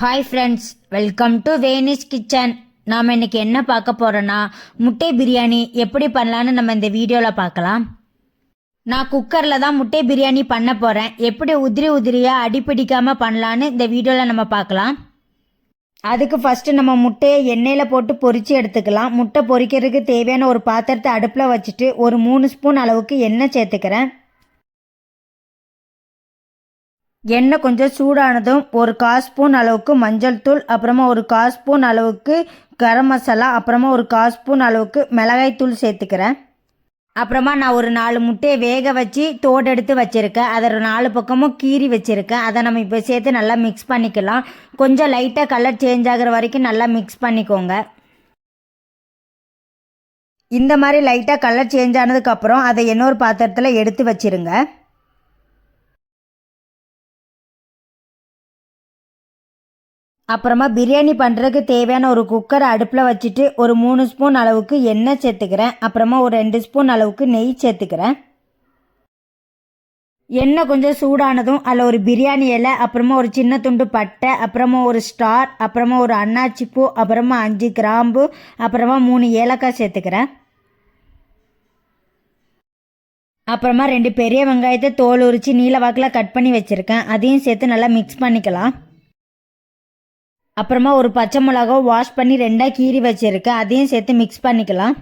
Hi friends welcome to Veni's kitchen நாம் இன்னைக்கு என்ன பார்க்க போகிறோன்னா முட்டை பிரியாணி எப்படி பண்ணலான்னு நம்ம இந்த வீடியோவில் பார்க்கலாம். நான் குக்கரில் தான் முட்டை பிரியாணி பண்ண போகிறேன் எப்படி உதிரி உதிரியாக அடிப்பிடிக்காமல் பண்ணலான்னு இந்த வீடியோவில் நம்ம பார்க்கலாம். அதுக்கு ஃபஸ்ட்டு நம்ம முட்டையை எண்ணெயில் போட்டு பொரிச்சு எடுத்துக்கலாம். முட்டை பொரிக்கிறதுக்கு தேவையான ஒரு பாத்திரத்தை அடுப்பில் வச்சுட்டு ஒரு மூணு ஸ்பூன் அளவுக்கு எண்ணெய் சேர்த்துக்கிறேன். எண்ணெய் கொஞ்சம் சூடானதும் ஒரு கால் ஸ்பூன் அளவுக்கு மஞ்சள் தூள் அப்புறமா ஒரு கால் ஸ்பூன் அளவுக்கு கரம் மசாலா அப்புறமா ஒரு கால் ஸ்பூன் அளவுக்கு மிளகாய் தூள் சேர்த்துக்கிறேன். அப்புறமா நான் ஒரு நாலு முட்டையை வேக வச்சு தோடு எடுத்து வச்சுருக்கேன். அதை நாலு பக்கமும் கீறி வச்சுருக்கேன். அதை நம்ம இப்போ சேர்த்து நல்லா மிக்ஸ் பண்ணிக்கலாம். கொஞ்சம் லைட்டாக கலர் சேஞ்ச் ஆகிற வரைக்கும் நல்லா மிக்ஸ் பண்ணிக்கோங்க. இந்த மாதிரி லைட்டாக கலர் சேஞ்ச் ஆனதுக்கப்புறம் அதை இன்னொரு பாத்திரத்தில் எடுத்து வச்சிருங்க. அப்புறமா பிரியாணி பண்ணுறதுக்கு தேவையான ஒரு குக்கரை அடுப்பில் வச்சுட்டு ஒரு மூணு ஸ்பூன் அளவுக்கு எண்ணெய் சேர்த்துக்கிறேன். அப்புறமா ஒரு ரெண்டு ஸ்பூன் அளவுக்கு நெய் சேர்த்துக்கிறேன். எண்ணெய் கொஞ்சம் சூடானதும் அதில் ஒரு பிரியாணி இலை அப்புறமா ஒரு சின்ன துண்டு பட்டை அப்புறமா ஒரு ஸ்டார் அப்புறமா ஒரு அன்னாச்சி பூ அப்புறமா அஞ்சு கிராம்பு அப்புறமா மூணு ஏலக்காய் சேர்த்துக்கிறேன். அப்புறமா ரெண்டு பெரிய வெங்காயத்தை தோல் உரித்து நீல வாக்கில் கட் பண்ணி வச்சுருக்கேன். அதையும் சேர்த்து நல்லா மிக்ஸ் பண்ணிக்கலாம். அப்புறமா ஒரு பச்சை மிளகா வாஷ் பண்ணி ரெண்டாக கீறி வச்சுருக்கேன் அதையும் சேர்த்து மிக்ஸ் பண்ணிக்கலாம்.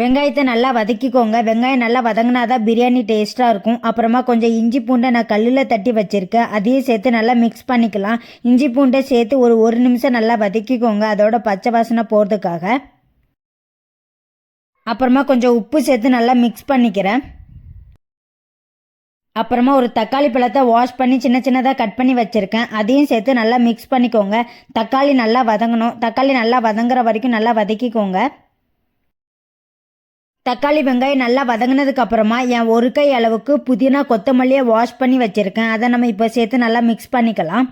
வெங்காயத்தை நல்லா வதக்கிக்கோங்க. வெங்காயம் நல்லா வதங்கினா தான் பிரியாணி டேஸ்ட்டாக இருக்கும். அப்புறமா கொஞ்சம் இஞ்சி பூண்டை நான் கல்லில் தட்டி வச்சுருக்கேன். அதையும் சேர்த்து நல்லா மிக்ஸ் பண்ணிக்கலாம். இஞ்சி பூண்டை சேர்த்து ஒரு ஒரு நிமிஷம் நல்லா வதக்கிக்கோங்க. அதோட பச்சை வாசனை போகிறதுக்காக அப்புறமா கொஞ்சம் உப்பு சேர்த்து நல்லா மிக்ஸ் பண்ணிக்கிறேன். அப்புறமா ஒரு தக்காளி பழத்தை வாஷ் பண்ணி சின்ன சின்னதாக கட் பண்ணி வச்சுருக்கேன். அதையும் சேர்த்து நல்லா மிக்ஸ் பண்ணிக்கோங்க. தக்காளி நல்லா வதங்கணும். தக்காளி நல்லா வதங்குற வரைக்கும் நல்லா வதக்கிக்கோங்க. தக்காளி வெங்காயம் நல்லா வதங்கினதுக்கு அப்புறமா என் ஒரு கை அளவுக்கு புதினா கொத்தமல்லியை வாஷ் பண்ணி வச்சுருக்கேன். அதை நம்ம இப்போ சேர்த்து நல்லா மிக்ஸ் பண்ணிக்கலாம்.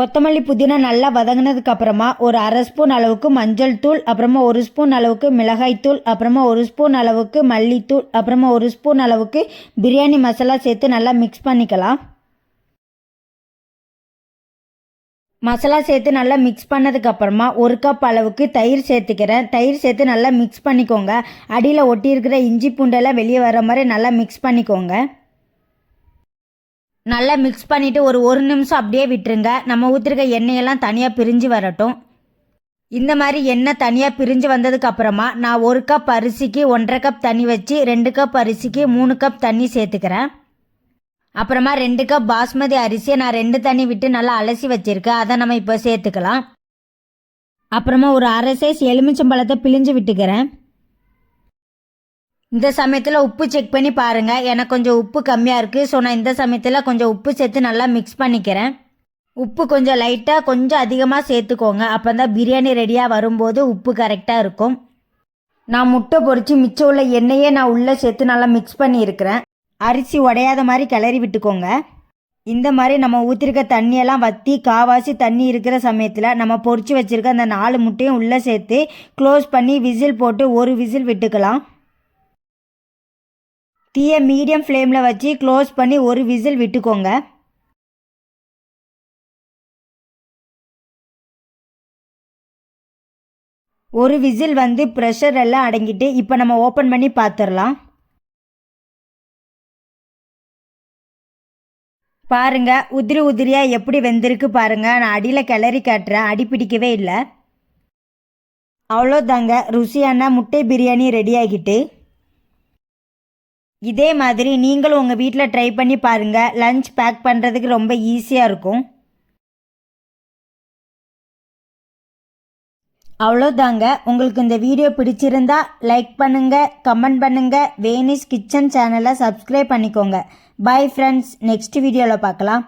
கொத்தமல்லி புதினா நல்லா வதங்கினதுக்கு அப்புறமா ஒரு அரை ஸ்பூன் அளவுக்கு மஞ்சள் தூள் அப்புறமா ஒரு ஸ்பூன் அளவுக்கு மிளகாய் தூள் அப்புறமா ஒரு ஸ்பூன் அளவுக்கு மல்லித்தூள் அப்புறமா ஒரு ஸ்பூன் அளவுக்கு பிரியாணி மசாலா சேர்த்து நல்லா மிக்ஸ் பண்ணிக்கலாம். மசாலா சேர்த்து நல்லா மிக்ஸ் பண்ணதுக்கப்புறமா ஒரு கப் அளவுக்கு தயிர் சேர்த்துக்கிறேன். தயிர் சேர்த்து நல்லா மிக்ஸ் பண்ணிக்கோங்க. அடியில் ஒட்டியிருக்கிற இஞ்சி பூண்டெல்லாம் வெளியே வர மாதிரி நல்லா மிக்ஸ் பண்ணிக்கோங்க. நல்லா மிக்ஸ் பண்ணிவிட்டு ஒரு ஒரு நிமிஷம் அப்படியே விட்டுருங்க. நம்ம ஊற்றிருக்க எண்ணெயெல்லாம் தனியாக பிரிஞ்சு வரட்டும். இந்த மாதிரி எண்ணெய் தனியாக பிரிஞ்சு வந்ததுக்கு அப்புறமா நான் ஒரு கப் அரிசிக்கு ஒன்றரை கப் தண்ணி வச்சு ரெண்டு கப் அரிசிக்கு மூணு கப் தண்ணி சேர்த்துக்கிறேன். அப்புறமா ரெண்டு கப் பாஸ்மதி அரிசியை நான் ரெண்டு தண்ணி விட்டு நல்லா அலசி வச்சுருக்கேன். அதை நம்ம இப்போ சேர்த்துக்கலாம். அப்புறமா ஒரு அரை சைஸ் எலுமிச்சம்பழத்தை பிழிஞ்சு விட்டுக்கிறேன். இந்த சமயத்தில் உப்பு செக் பண்ணி பாருங்கள் எனக்கு கொஞ்சம் உப்பு கம்மியாக இருக்குது ஸோ நான் இந்த சமயத்தில் கொஞ்சம் உப்பு சேர்த்து நல்லா மிக்ஸ் பண்ணிக்கிறேன். உப்பு கொஞ்சம் லைட்டாக கொஞ்சம் அதிகமாக சேர்த்துக்கோங்க. அப்போ தான் பிரியாணி ரெடியாக வரும்போது உப்பு கரெக்டாக இருக்கும். நான் முட்டை பொறிச்சு மிச்சம் உள்ள எண்ணெயே நான் உள்ளே சேர்த்து நல்லா மிக்ஸ் பண்ணியிருக்கிறேன் அரிசி உடையாத மாதிரி கிளறி விட்டுக்கோங்க. இந்த மாதிரி நம்ம ஊற்றிருக்க தண்ணியெல்லாம் வற்றி காவாசி தண்ணி இருக்கிற சமயத்தில் நம்ம பொறிச்சு வச்சுருக்க அந்த நாலு முட்டையும் உள்ளே சேர்த்து க்ளோஸ் பண்ணி விசில் போட்டு ஒரு விசில் விட்டுக்கலாம். தீயை மீடியம் ஃப்ளேமில் வச்சு க்ளோஸ் பண்ணி ஒரு விசில் விட்டுக்கோங்க. ஒரு விசில் வந்து ப்ரெஷர் எல்லாம் அடங்கிட்டு இப்போ நம்ம ஓப்பன் பண்ணி பார்த்துடலாம் பாருங்க உதிரி உதிரியாக எப்படி வெந்திருக்கு பாருங்க. நான் அடியில் கிளறி காட்டுறேன் அடி பிடிக்கவே இல்லை. அவ்வளோதாங்க ருசியான முட்டை பிரியாணி ரெடி ஆகிட்டு. இதே மாதிரி நீங்களும் உங்கள் வீட்டில் ட்ரை பண்ணி பாருங்கள் லஞ்ச் பேக் பண்ணுறதுக்கு ரொம்ப ஈஸியாக இருக்கும். அவ்வளோதாங்க உங்களுக்கு இந்த வீடியோ பிடிச்சிருந்தா லைக் பண்ணுங்கள் கமெண்ட் பண்ணுங்கள் வேனிஸ் கிச்சன் சேனலை சப்ஸ்கிரைப் பண்ணிக்கோங்க. பாய் ஃப்ரெண்ட்ஸ் நெக்ஸ்ட் வீடியோவில் பார்க்கலாம்.